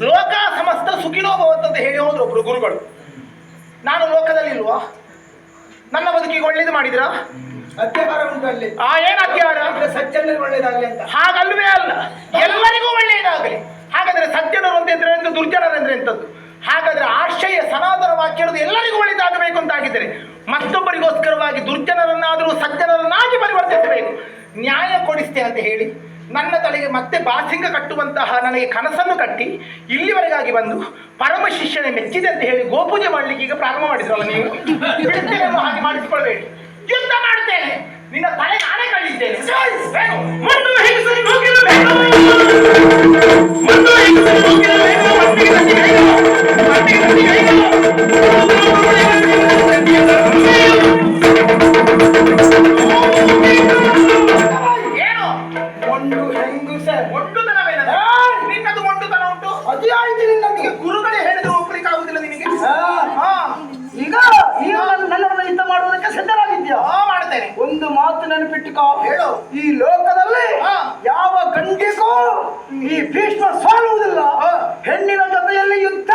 ಲೋಕ ಸಮಸ್ತ ಸುಖಿನೋ ಅಂತ ಹೇಳಿ ಹೋದ್ರು ಒಬ್ರು ಗುರುಗಳು. ನಾನು ಲೋಕದಲ್ಲಿ ಇಲ್ವಾ ನನ್ನ ಬದುಕಿಗೆ ಒಳ್ಳೇದು ಮಾಡಿದ್ರ? ಅತ್ಯಾರ ಉಂಟು ಅಲ್ಲಿ. ಆ ಏನ್ ಅತ್ಯಾರ ಸಜ್ಜನಲ್ಲಿ ಒಳ್ಳೇದಾಗ್ಲಿ ಅಂತ. ಹಾಗಲ್ವೇ ಅಲ್ಲ. ಎಲ್ಲರಿಗೂ ಒಳ್ಳೆಯದಾಗಲಿ ಹಾಗಾದ್ರೆ ಸಜ್ಜನರು ಅಂತ ಅಂದ್ರೆ ಎಂತದ್ದು? ಹಾಗಾದ್ರೆ ಆಶ್ರಯ ಸನಾತನ ವಾಕ್ಯ ಇರೋದು ಎಲ್ಲರಿಗೂ ಒಳ್ಳೆಯದಾಗಬೇಕು ಅಂತ ಆಗಿದ್ರೆ ಮತ್ತೊಬ್ಬರಿಗೋಸ್ಕರವಾಗಿ ದುರ್ಜನರನ್ನಾದರೂ ಸಜ್ಜನರನ್ನಾಗಿ ಪರಿವರ್ತಿಸಬೇಕು. ನ್ಯಾಯ ಕೊಡಿಸ್ತೆ ಅಂತ ಹೇಳಿ ನನ್ನ ತಲೆಗೆ ಮತ್ತೆ ಬಾಸಿಂಗ ಕಟ್ಟುವಂತಹ ನನಗೆ ಕನಸನ್ನು ಕಟ್ಟಿ ಇಲ್ಲಿವರೆಗಾಗಿ ಬಂದು ಪರಮ ಶಿಷ್ಯನೇ ಮೆಚ್ಚಿದೆ ಅಂತ ಹೇಳಿ ಗೋಪೂಜೆ ಮಾಡ್ಲಿಕ್ಕೆ ಈಗ ಪ್ರಾರಂಭ ಮಾಡಿದ್ರಲ್ಲ ನೀವು? ಅನ್ನೋ ಹಾಗೆ ಮಾಡಿಸಿಕೊಳ್ಬೇಡಿ ಯುದ್ಧ ಮಾಡ್ತೇನೆ ನಿನ್ನ ತಲೆ ನಾನೇ ಏನು? ಒಂದು ಮಾತು ನೆನಪಿಟ್ಟುಕೋ. ಹೇಳು. ಈ ಲೋಕದಲ್ಲಿ. ಯಾವ ಗಂಡಿಗೂ ಈ ಭೀಷ್ಮ ಸಾಲುವುದಿಲ್ಲ. ಹೆಣ್ಣಿನ ಜೊತೆಯಲ್ಲಿ ಯುದ್ಧ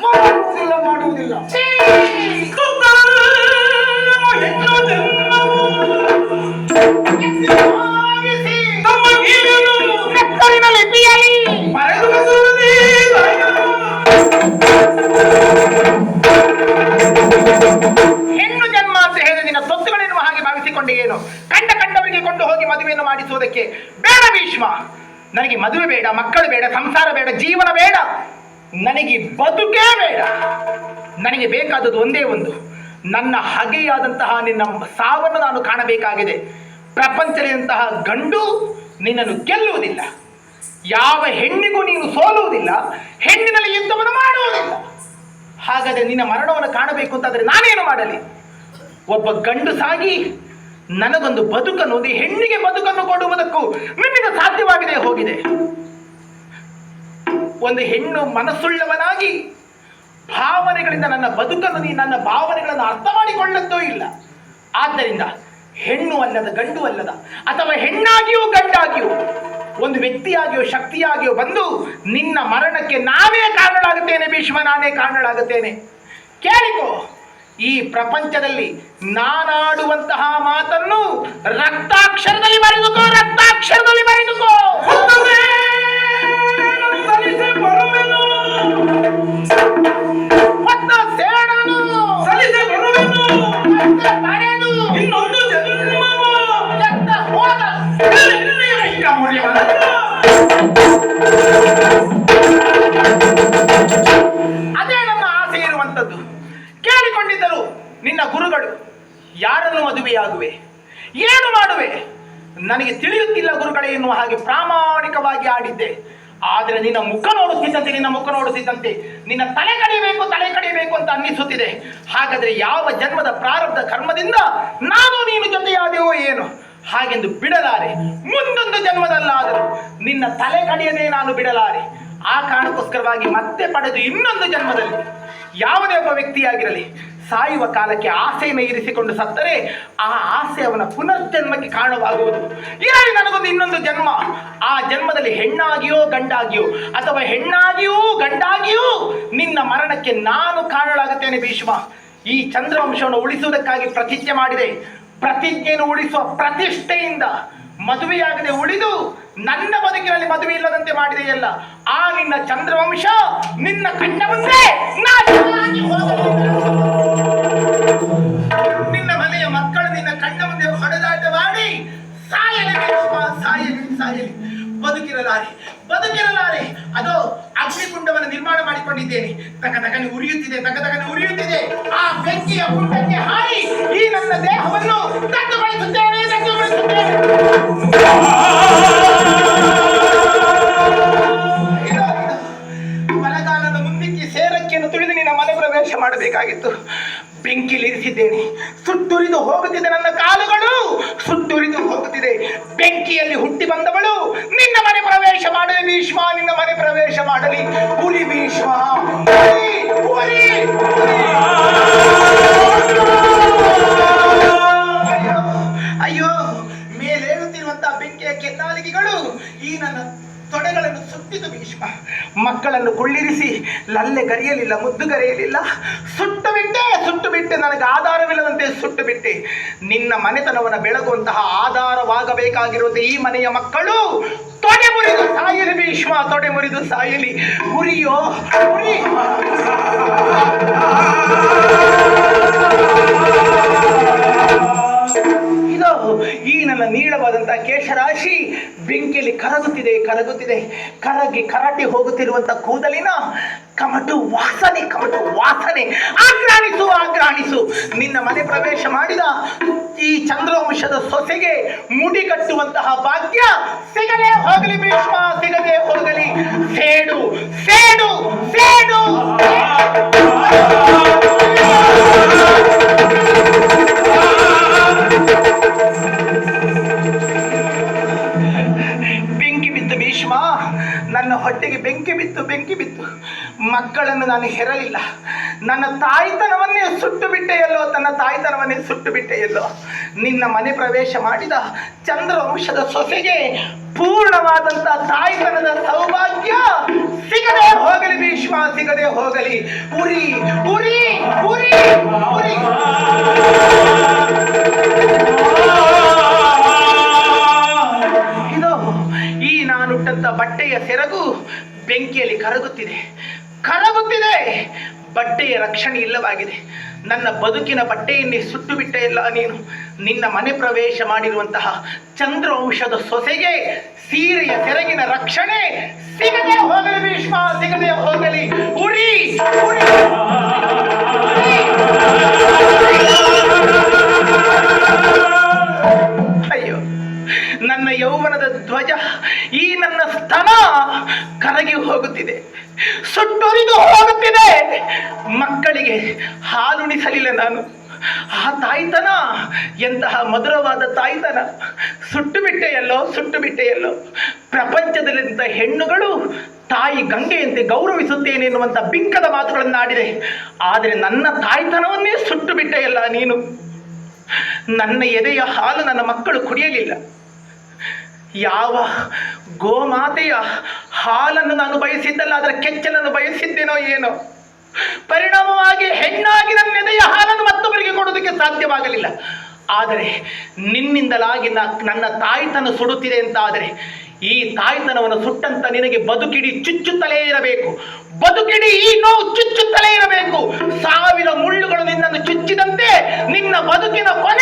ಮಾಡುವುದಿಲ್ಲ ಮಾಡುವುದಿಲ್ಲ. ಲಿಪಿಯಲ್ಲಿ ಮದುವೆಯನ್ನು ಮಾಡಿಸುವುದಕ್ಕೆ ಬೇಡ ಭೀಷ್ಮ. ನನಗೆ ಮದುವೆ ಬೇಡ, ಮಕ್ಕಳು ಬೇಡ, ಸಂಸಾರ ಬೇಡ, ಜೀವನ ಬೇಡ. ನನಗೆ ಬದುಕೇ ಬೇಡ. ನನಗೆ ಬೇಕಾದದ್ದು ಒಂದೇ ಒಂದು. ನನ್ನ ಹಗೆಯಾದಂತಹ ನಿನ್ನ ಸಾವನ್ನು ನಾನು ಕಾಣಬೇಕಾಗಿದೆ. ಪ್ರಪಂಚದಂತಹ ಗಂಡು ನಿನ್ನನ್ನು ಗೆಲ್ಲುವುದಿಲ್ಲ. ಯಾವ ಹೆಣ್ಣಿಗೂ ನೀನು ಸೋಲುವುದಿಲ್ಲ. ಹೆಣ್ಣಿನಲ್ಲಿ ಯುದ್ಧವನ್ನು ಮಾಡುವುದಿಲ್ಲ. ಹಾಗಾದ್ರೆ ನಿನ್ನ ಮರಣವನ್ನು ಕಾಣಬೇಕು ಅಂತಾದರೆ ನಾನೇನು ಮಾಡಲಿ? ಒಬ್ಬ ಗಂಡು ಸಾಗಿ ನನಗೊಂದು ಬದುಕನ್ನು ಒಂದು ಹೆಣ್ಣಿಗೆ ಬದುಕನ್ನು ಕೊಡುವುದಕ್ಕೂ ನಿಮಗೆ ಸಾಧ್ಯವಾಗಿದೆ ಹೋಗಿದೆ. ಒಂದು ಹೆಣ್ಣು ಮನಸ್ಸುಳ್ಳವನಾಗಿ ಭಾವನೆಗಳಿಂದ ನನ್ನ ಬದುಕನ್ನು ನೀ ನನ್ನ ಭಾವನೆಗಳನ್ನು ಅರ್ಥ ಮಾಡಿಕೊಳ್ಳದ್ದೂ ಇಲ್ಲ. ಆದ್ದರಿಂದ ಹೆಣ್ಣು ಅಲ್ಲದ ಗಂಡು ಅಲ್ಲದ ಅಥವಾ ಹೆಣ್ಣಾಗಿಯೂ ಗಂಡಾಗಿಯೂ ಒಂದು ವ್ಯಕ್ತಿಯಾಗಿಯೋ ಶಕ್ತಿಯಾಗಿಯೋ ಬಂದು ನಿನ್ನ ಮರಣಕ್ಕೆ ನಾವೇ ಕಾರಣಳಾಗುತ್ತೇನೆ ಭೀಷ್ಮ, ನಾನೇ ಕಾರಣಳಾಗುತ್ತೇನೆ. ಕೇಳಿಕೋ ಈ ಪ್ರಪಂಚದಲ್ಲಿ ನಾನಾಡುವಂತಹ ಮಾತನ್ನು ರಕ್ತಾಕ್ಷರದಲ್ಲಿ ಬರೆದುಕೋ ರಕ್ತಾಕ್ಷರದಲ್ಲಿ ಬರೆದುಕೋ. ನಿನ್ನ ಗುರುಗಳು, ಯಾರನ್ನು ಮದುವೆಯಾಗುವೆ, ಏನು ಮಾಡುವೆ? ನನಗೆ ತಿಳಿಯುತ್ತಿಲ್ಲ ಗುರುಗಳೇ ಎನ್ನುವ ಹಾಗೆ ಪ್ರಾಮಾಣಿಕವಾಗಿ ಆಡಿದ್ದೆ. ಆದರೆ ನಿನ್ನ ಮುಖ ನೋಡುತ್ತಿದ್ದಂತೆ, ನಿನ್ನ ಮುಖ ನೋಡುತ್ತಿದ್ದಂತೆ, ನಿನ್ನ ತಲೆ ಕಡಿಬೇಕು ತಲೆ ಕಡಿಬೇಕು ಅಂತ ಅನ್ನಿಸುತ್ತಿದೆ. ಹಾಗಾದ್ರೆ ಯಾವ ಜನ್ಮದ ಪ್ರಾರಬ್ಧ ಕರ್ಮದಿಂದ ನಾನು ನೀನು ಜೊತೆಯಾದೆವೋ ಏನು? ಹಾಗೆಂದು ಬಿಡಲಾರೆ. ಮುಂದೊಂದು ಜನ್ಮದಲ್ಲಾದರೂ ನಿನ್ನ ತಲೆ ಕಡಿಯದೇ ನಾನು ಬಿಡಲಾರೆ. ಆ ಕಾರಣಕ್ಕೋಸ್ಕರವಾಗಿ ಮತ್ತೆ ಪಡೆದು ಇನ್ನೊಂದು ಜನ್ಮದಲ್ಲಿ ಯಾವುದೇ ಒಬ್ಬ ವ್ಯಕ್ತಿಯಾಗಿರಲಿ ಸಾಯುವ ಕಾಲಕ್ಕೆ ಆಸೆಯನ್ನು ಇರಿಸಿಕೊಂಡು ಸತ್ತರೆ ಆ ಆಸೆ ಅವನ ಪುನರ್ಜನ್ಮಕ್ಕೆ ಕಾರಣವಾಗುವುದು. ಇರಲಿ, ನನಗೊಂದು ಇನ್ನೊಂದು ಜನ್ಮ. ಆ ಜನ್ಮದಲ್ಲಿ ಹೆಣ್ಣಾಗಿಯೋ ಗಂಡಾಗಿಯೋ ಅಥವಾ ಹೆಣ್ಣಾಗಿಯೂ ಗಂಡಾಗಿಯೂ ನಿನ್ನ ಮರಣಕ್ಕೆ ನಾನು ಕಾರಣಳಾಗುತ್ತೇನೆ ಭೀಷ್ಮ. ಈ ಚಂದ್ರವಂಶವನ್ನು ಉಳಿಸುವುದಕ್ಕಾಗಿ ಪ್ರತಿಜ್ಞೆ ಮಾಡಿದೆ. ಪ್ರತಿಜ್ಞೆಯನ್ನು ಉಳಿಸುವ ಪ್ರತಿಷ್ಠೆಯಿಂದ ಮದುವೆಯಾಗದೆ ಉಳಿದು ನನ್ನ ಬದುಕಿನಲ್ಲಿ ಮದುವೆ ಇಲ್ಲದಂತೆ ಮಾಡಿದೆಯಲ್ಲ ಆ ನಿನ್ನ ಚಂದ್ರವಂಶ ನಿನ್ನ ಕಣ್ಣ ಮುಂದೆ. ನಿನ್ನ ಮನೆಯ ಮಕ್ಕಳು ನಿನ್ನ ಕಣ್ಣ ಮುಂದೆ ಹೊಡೆದಾಟ ಮಾಡಿ ಸಾಯಲಿ ಸಾಯಲಿ ಸಾಯಲಿ ಬದುಕಿರಲಾರೆ ಬದುಕಿರಲಾರೆ. ಅದು ಅಗ್ನಿಕುಂಡವನ್ನು ನಿರ್ಮಾಣ ಮಾಡಿಕೊಂಡಿದ್ದೇನೆ. ತಕ ತಕನೆ ಉರಿಯುತ್ತಿದೆ, ತಕ ತಕನೆ ಉರಿಯುತ್ತಿದೆ. ಆ ಬೆಂಕಿಯ ಕುಂಡಕ್ಕೆ ಹಾರಿ ಈ ನನ್ನ ದೇಹವನ್ನು ದಗ್ಧಗೊಳಿಸುತ್ತೇನೆ. ಬಲಗಾಲದ ಮುಂದಿಕ್ಕಿ ಸೇರಕ್ಕಿಯನ್ನು ತುಳಿದು ನಿನ್ನ ಮನೆ ಪ್ರವೇಶ ಮಾಡಬೇಕಾಗಿತ್ತು. ಬೆಂಕಿಲಿರಿಸಿದ್ದೇನೆ. ಸುಟ್ಟುರಿದು ಹೋಗುತ್ತಿದೆ ನನ್ನ ಕಾಲುಗಳು. ಸುಟ್ಟುರಿದು ಹೋಗುತ್ತಿದೆ. ಬೆಂಕಿಯಲ್ಲಿ ಹುಟ್ಟಿ ಬಂದವಳು. ನಿನ್ನ ಮನೆ ಪ್ರವೇಶ ಮಾಡಲಿ ಭೀಷ್ಮ, ನಿನ್ನ ಮನೆ ಪ್ರವೇಶ ಮಾಡಲಿ. ಹುಲಿ ಭೀಷ್ಮ. ಮಕ್ಕಳನ್ನು ಕುಳ್ಳಿರಿಸಿ, ಲಲ್ಲೆ ಗರಿಯಲಿಲ್ಲ, ಮುದ್ದು ಗರಿಯಲಿಲ್ಲ. ಸುಟ್ಟು ಬಿಟ್ಟೆ ಸುಟ್ಟು ಬಿಟ್ಟೆ ನನಗೆ ಆಧಾರವಿಲ್ಲದಂತೆ ಸುಟ್ಟು ಬಿಟ್ಟೆ ನಿನ್ನ ಮನೆತನವನ್ನು ಬೆಳಗುವಂತಹ ಆಧಾರವಾಗಬೇಕಾಗಿರುವಂತೆ ಈ ಮನೆಯ ಮಕ್ಕಳು ತೊಡೆ ಮುರಿದು ಸಾಯಲಿ ಭೀಷ್ಮ, ತೊಡೆ ಮುರಿದು ಸಾಯಲಿ. ಉರಿಯೋ ಉರಿ ಕೇಶರಾಶಿ ಬೆಂಕಿಯಲ್ಲಿ ಕರಗುತ್ತಿದೆ ಕರಗುತ್ತಿದೆ. ಕರಗಿ ಕರಟಿ ಹೋಗುತ್ತಿರುವಂತ ಕೂದಲಿನ ಕಮಟು ವಾಸನೆ ಕಮಟು ವಾಸನೆ. ಆಗ್ರಾಣಿಸು ಆಗ್ರಾಣಿಸು ನಿನ್ನ ಮನೆ ಪ್ರವೇಶ ಮಾಡಿದ ಈ ಚಂದ್ರವಂಶದ ಸೊಸೆಗೆ ಮುಡಿ ಕಟ್ಟುವಂತಹ ಭಾಗ್ಯ ಸಿಗದೆ ಹೋಗಲಿ ಭೀಷ್ಮ, ಸಿಗದೆ ಹೋಗಲಿ. ಸೇಡು ಸೇಡು ಸೇಡು. ಹೊಟ್ಟೆಗೆ ಬೆಂಕಿ ಬಿತ್ತು ಬೆಂಕಿ ಬಿತ್ತು. ಮಕ್ಕಳನ್ನು ನಾನು ಹೆರಲಿಲ್ಲ. ನನ್ನ ತಾಯ್ತನವನ್ನೇ ಸುಟ್ಟು ಬಿಟ್ಟೆಯಲ್ಲೋ ತನ್ನ ತಾಯ್ತನವನ್ನೇ ಸುಟ್ಟು ಬಿಟ್ಟೆಯಲ್ಲೋ ನಿನ್ನ ಮನೆ ಪ್ರವೇಶ ಮಾಡಿದ ಚಂದ್ರವಂಶದ ಸೊಸೆಗೆ ಪೂರ್ಣವಾದಂತ ತಾಯ್ತನದ ಸೌಭಾಗ್ಯ ಸಿಗದೆ ಹೋಗಲಿ ಭೀಷ್ಮ, ಸಿಗದೆ ಹೋಗಲಿ. ಉರಿ ಉರಿ ಉರಿ ಉರಿ. ನಾನುಟ್ಟಂತ ಬಟ್ಟೆಯ ಸೆರಗು ಬೆಂಕಿಯಲ್ಲಿ ಕರಗುತ್ತಿದೆ. ಕರಗುತ್ತಿದೆ. ಬಟ್ಟೆಯ ರಕ್ಷಣೆ ಇಲ್ಲವಾಗಿದೆ. ನನ್ನ ಬದುಕಿನ ಬಟ್ಟೆಯನ್ನೇ ಸುಟ್ಟು ಇಲ್ಲ ನೀನು. ನಿನ್ನ ಮನೆ ಪ್ರವೇಶ ಮಾಡಿರುವಂತಹ ಚಂದ್ರವಂಶದ ಸೊಸೆಗೆ ಸೀರೆಯ ತೆರಗಿನ ರಕ್ಷಣೆ ಸಿಗದೆ ಹೋಗಲಿ ಭೀಷ್ಮ, ಸಿಗದೆ ಹೋಗಲಿ. ಉರಿ ಉರಿ. ನನ್ನ ಯೌವನದ ಧ್ವಜ ಈ ನನ್ನ ಸ್ತನ ಕರಗಿ ಹೋಗುತ್ತಿದೆ. ಸುಟ್ಟೊರಿದು ಹೋಗುತ್ತಿದೆ. ಮಕ್ಕಳಿಗೆ ಹಾಲುಣಿಸಲಿಲ್ಲ ನಾನು. ಆ ತಾಯ್ತನ, ಎಂತಹ ಮಧುರವಾದ ತಾಯ್ತನ. ಸುಟ್ಟು ಬಿಟ್ಟೆಯಲ್ಲೋ ಸುಟ್ಟು ಬಿಟ್ಟೆಯಲ್ಲೋ ಪ್ರಪಂಚದಲ್ಲಿದ್ದ ಹೆಣ್ಣುಗಳು ತಾಯಿ ಗಂಗೆಯಂತೆ ಗೌರವಿಸುತ್ತೇನೆ ಎನ್ನುವಂಥ ಬಿಂಕದ ಮಾತುಗಳನ್ನು ಆಡಿದೆ. ಆದರೆ ನನ್ನ ತಾಯ್ತನವನ್ನೇ ಸುಟ್ಟು ಬಿಟ್ಟೆಯಲ್ಲ ನೀನು. ನನ್ನ ಎದೆಯ ಹಾಲು ನನ್ನ ಮಕ್ಕಳು ಕುಡಿಯಲಿಲ್ಲ. ಯಾವ ಗೋಮಾತೆಯ ಹಾಲನ್ನು ನಾನು ಬಯಸಿದ್ದಲ್ಲ, ಅದರ ಕೆಚ್ಚಲನ್ನು ಬಯಸಿದ್ದೇನೋ ಏನೋ. ಪರಿಣಾಮವಾಗಿ ಹೆಣ್ಣಾಗಿ ನನ್ನ ಎದೆಯ ಹಾಲನ್ನು ಮತ್ತೊಬ್ಬರಿಗೆ ಕೊಡೋದಕ್ಕೆ ಸಾಧ್ಯವಾಗಲಿಲ್ಲ. ಆದರೆ ನಿನ್ನಿಂದಲಾಗಿ ನನ್ನ ತಾಯ್ತನ ಸುಡುತ್ತಿದೆ ಅಂತ ಆದರೆ ಈ ತಾಯ್ತನವನ್ನು ಸುಟ್ಟಂತ ನಿನಗೆ ಬದುಕಿಡಿ ಚುಚ್ಚುತ್ತಲೇ ಇರಬೇಕು. ಬದುಕಿಡಿ ಈ ನೋವು ಚುಚ್ಚುತ್ತಲೇ ಇರಬೇಕು. ಸಾವಿರ ಮುಳ್ಳುಗಳು ನಿನ್ನನ್ನು ಚುಚ್ಚಿದಂತೆ ನಿನ್ನ ಬದುಕಿನ ಕೊನೆ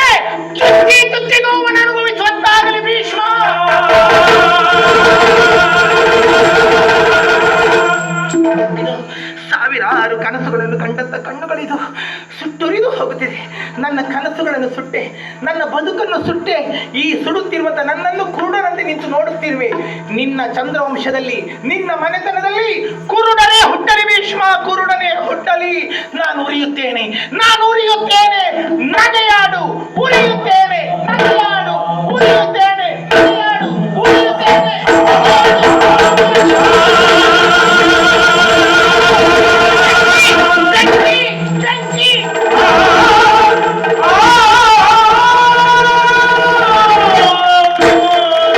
ಕಣ್ಣುಗಳಿದು ಸುಟ್ಟುರಿದು ಹೋಗುತ್ತಿದೆ. ನನ್ನ ಕನಸುಗಳನ್ನು ಸುಟ್ಟೆ, ನನ್ನ ಬದುಕನ್ನು ಸುಟ್ಟೆ. ಈ ಸುಡುತ್ತಿರುವಂಥ ನನ್ನನ್ನು ಕುರುಡರಂತೆ ನಿಂತು ನೋಡುತ್ತಿರುವೆ. ನಿನ್ನ ಚಂದ್ರವಂಶದಲ್ಲಿ, ನಿನ್ನ ಮನೆತನದಲ್ಲಿ ಕುರುಡನೇ ಹುಟ್ಟಲಿ ಭೀಷ್ಮ, ಕುರುಡನೇ ಹುಟ್ಟಲಿ. ನಾನು ಉರಿಯುತ್ತೇನೆ ನಾನು ಉರಿಯುತ್ತೇನೆ. ನಗೆಯಾಡು ಉರಿಯುತ್ತೇನೆ, ನಗೆಯಾಡು.